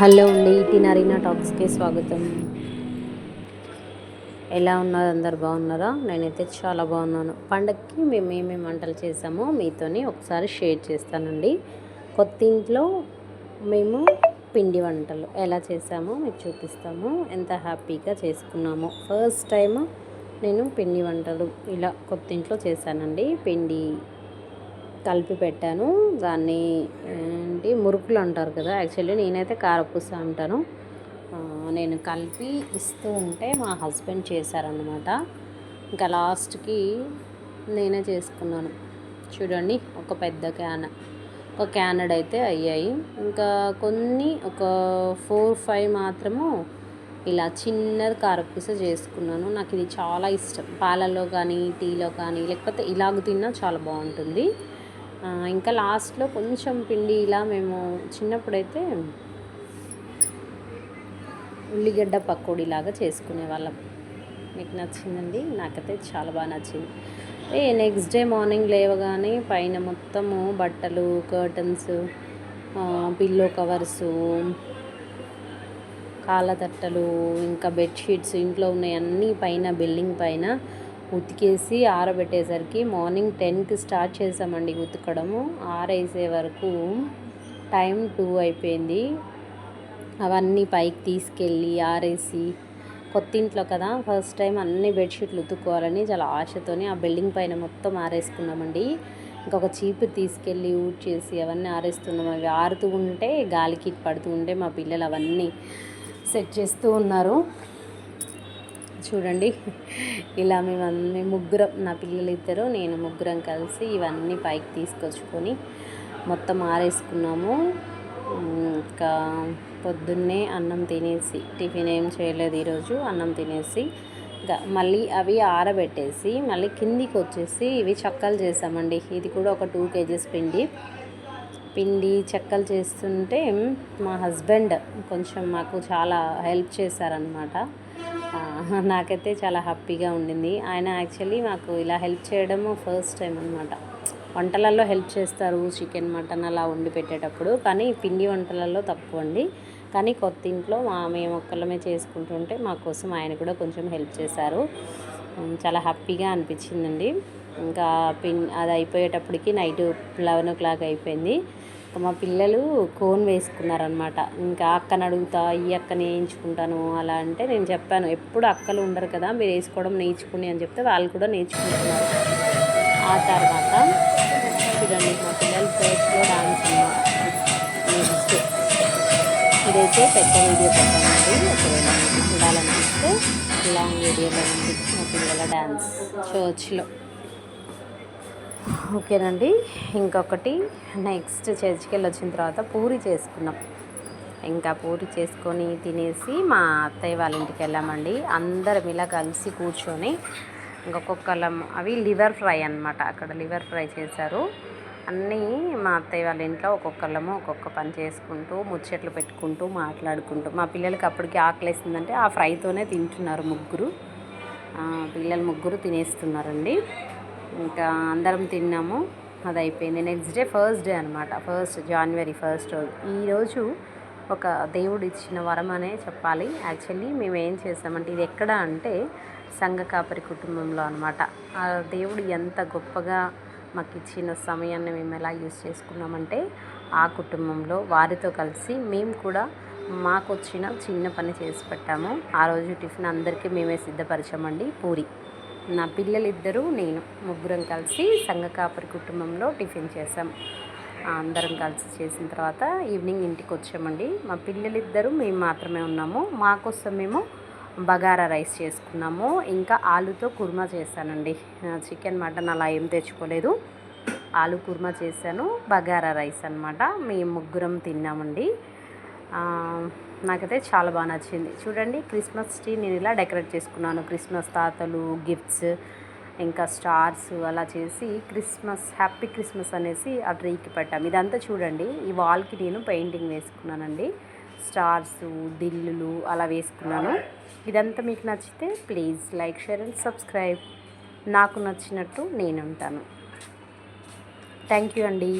Hello అండి టినారీనా టాక్స్కి స్వాగతం. ఎలా ఉన్నారు అందరు బాగున్నారా? నేనైతే చాలా బాగున్నాను. పండగకి మేము ఏమేమి వంటలు చేసామో మీతోని ఒకసారి షేర్ చేస్తానండి. కొత్త ఇంట్లో మేము పిండి వంటలు ఎలా చేసామో మీకు చూపిస్తాము. ఎంత హ్యాపీగా చేసుకున్నామో. ఫస్ట్ టైం నేను పిండి వంటలు ఇలా కొత్త ఇంట్లో చేశానండి. పిండి కలిపి పెట్టాను. దాన్ని ఏంటి? మురుకులు అంటారు కదా. యాక్చువల్లీ నేనైతే కారపూస అంటాను. నేను కలిపి ఇస్తూ ఉంటే మా హస్బెండ్ చేశారనమాట ఇంకా లాస్ట్కి నేనే చేసుకున్నాను. చూడండి ఒక పెద్ద క్యాన్. ఒక క్యానడ్ అయితే అయ్యాయి. ఇంకా కొన్ని ఒక ఫోర్ ఫైవ్ మాత్రము ఇలా చిన్నది కారపూస చేసుకున్నాను. నాకు ఇది చాలా ఇష్టం. పాలల్లో కానీ టీలో కానీ లేకపోతే ఇలాగ తిన్నా చాలా బాగుంటుంది. ఇంకా లాస్ట్లో కొంచెం పిండి ఇలా మేము చిన్నప్పుడైతే ఉల్లిగడ్డ పకోడీ లాగా చేసుకునే వాళ్ళం. మీకు నచ్చిందండి? నాకైతే చాలా బాగా నచ్చింది. ఏ నెక్స్ట్ డే మార్నింగ్ లేవగానే పైన మొత్తము బట్టలు కర్టన్స్ పిల్లో కవర్సు కాళ్ళ తట్టలు ఇంకా బెడ్షీట్స్ ఇంట్లో ఉన్నాయి అన్నీ పైన బిల్డింగ్ పైన ఉతికేసి ఆరబెట్టేసరికి మార్నింగ్ టెన్కి స్టార్ట్ చేసామండి ఉతకడము. ఆరేసే వరకు టైం టూ అయిపోయింది. అవన్నీ పైకి తీసుకెళ్ళి ఆరేసి కొత్త ఇంట్లో కదా ఫస్ట్ టైం అన్ని బెడ్షీట్లు ఉతుక్కోవాలని చాలా ఆశతోని ఆ బిల్డింగ్ పైన మొత్తం ఆరేసుకున్నామండి. ఇంకొక చీపు తీసుకెళ్ళి ఊడ్చేసి అవన్నీ ఆరేస్తున్నాం. అవి ఆరుతూ ఉంటే గాలికి పడుతూ ఉంటే మా పిల్లలు అవన్నీ సెట్ చేస్తూ ఉన్నారు. చూడండి. ఇలా మేము ముగ్గురం నా పిల్లలు ఇద్దరు నేను ముగ్గురం కలిసి ఇవన్నీ పైకి తీసుకొచ్చుకొని మొత్తం ఆరేసుకున్నాము. ఇంకా పొద్దున్నే అన్నం తినేసి టిఫిన్ ఏం చేయలేదు ఈరోజు అన్నం తినేసి ఇంకా మళ్ళీ అవి ఆరబెట్టేసి మళ్ళీ కిందికి వచ్చేసి ఇవి చక్కలు చేసామండి. ఇది కూడా ఒక టూ కేజీస్ పిండి. పిండి చెక్కలు చేస్తుంటే మా హస్బెండ్ కొంచెం మాకు చాలా హెల్ప్ చేశారనమాట నాకైతే చాలా హ్యాపీగా ఉండింది. ఆయన యాక్చువల్లీ మాకు ఇలా హెల్ప్ చేయడము ఫస్ట్ టైం అనమాట వంటలలో హెల్ప్ చేస్తారు చికెన్ మటన్ అలా వండి పెట్టేటప్పుడు. కానీ పిండి వంటలలో తక్కువ అండి. కానీ కొత్త ఇంట్లో మా మేము ఒక్కళ్ళమే చేసుకుంటుంటే మా కోసం ఆయన కూడా కొంచెం హెల్ప్ చేశారు. చాలా హ్యాపీగా అనిపించిందండి. ఇంకా పిన్ అది అయిపోయేటప్పటికి నైట్ లెవెన్ ఓ క్లాక్ అయిపోయింది. ఇంకా మా పిల్లలు కోన్ వేసుకున్నారనమాట ఇంకా అక్కని అడుగుతా ఈ అక్కని వేయించుకుంటాను అలా అంటే నేను చెప్పాను ఎప్పుడు అక్కలు ఉండరు కదా మీరు వేసుకోవడం నేర్చుకుని అని చెప్తే వాళ్ళు కూడా నేర్చుకుంటున్నారు. ఆ తర్వాత చూడండి మా పిల్లలు ఫస్ట్లో డాన్స్ నెక్స్ట్ ఇదైతే పెద్ద వీడియో పెట్టానండి. ఒకవేళ చూడాలనిపిస్తే లాంగ్ వీడియోలో ఉంది. మా పిల్లల డ్యాన్స్ చర్చ్లో ఓకేనండి. ఇంకొకటి నెక్స్ట్ చర్చికి వెళ్ళి వచ్చిన తర్వాత పూరి చేసుకున్నాం. ఇంకా పూరి చేసుకొని తినేసి మా అత్తయ్య వాళ్ళ ఇంటికి వెళ్ళామండి. అందరం ఇలా కలిసి కూర్చొని ఇంకొకళ్ళం అవి లివర్ ఫ్రై అన్నమాట. అక్కడ లివర్ ఫ్రై చేశారు. అన్నీ మా అత్తయ్య వాళ్ళ ఇంట్లో ఒక్కొక్కళ్ళము ఒక్కొక్క పని చేసుకుంటూ ముచ్చట్లు పెట్టుకుంటూ మాట్లాడుకుంటూ. మా పిల్లలకి అప్పటికి ఆకలేసిందంటే ఆ ఫ్రైతోనే తింటున్నారు ముగ్గురు. పిల్లలు ముగ్గురు తినేస్తున్నారండి. ఇంకా అందరం తిన్నాము. అది అయిపోయింది నెక్స్ట్ డే ఫస్ట్ డే అనమాట ఫస్ట్ జనవరి ఫస్ట్ రోజు ఈరోజు ఒక దేవుడు ఇచ్చిన వరం అనే చెప్పాలి. యాక్చువల్లీ మేము ఏం చేసామంటే ఇది ఎక్కడ అంటే సంఘ కాపరి కుటుంబంలో అనమాట ఆ దేవుడు ఎంత గొప్పగా మాకు ఇచ్చిన సమయాన్ని మేము ఎలా యూజ్ చేసుకున్నామంటే ఆ కుటుంబంలో వారితో కలిసి మేము కూడా మాకు వచ్చిన చిన్న పని చేసి పెట్టాము. ఆ రోజు టిఫిన్ అందరికీ మేమే సిద్ధపరిచామండి. పూరి. నా పిల్లలిద్దరూ నేను ముగ్గురం కలిసి సంఘకాపరి కుటుంబంలో టిఫిన్ చేసాం అందరం కలిసి చేసిన తర్వాత ఈవినింగ్ ఇంటికి వచ్చామండి. మా పిల్లలిద్దరూ మేము మాత్రమే ఉన్నాము. మా కోసం మేము బగారా రైస్ చేసుకున్నాము. ఇంకా ఆలుతో కుర్మా చేశానండి. చికెన్ మటన్ అలా ఏం తెచ్చుకోలేదు. ఆలు కుర్మా చేశాను. బగారా రైస్ అన్నమాట. మేము ముగ్గురం తిన్నామండి. నాకైతే చాలా బాగా నచ్చింది. చూడండి క్రిస్మస్ ట్రీ నేను ఇలా డెకరేట్ చేసుకున్నాను. క్రిస్మస్ తాతలు గిఫ్ట్స్ ఇంకా స్టార్స్ అలా చేసి క్రిస్మస్ హ్యాపీ క్రిస్మస్ అనేసి ఆ ట్రీకి పెట్టాం. ఇదంతా చూడండి ఈ వాల్కి నేను పెయింటింగ్ వేసుకున్నానండి. స్టార్స్ దిల్లులు అలా వేసుకున్నాను. ఇదంతా మీకు నచ్చితే please like share and subscribe. నాకు నచ్చినట్టు నేను ఉంటాను. థ్యాంక్ యూ అండి.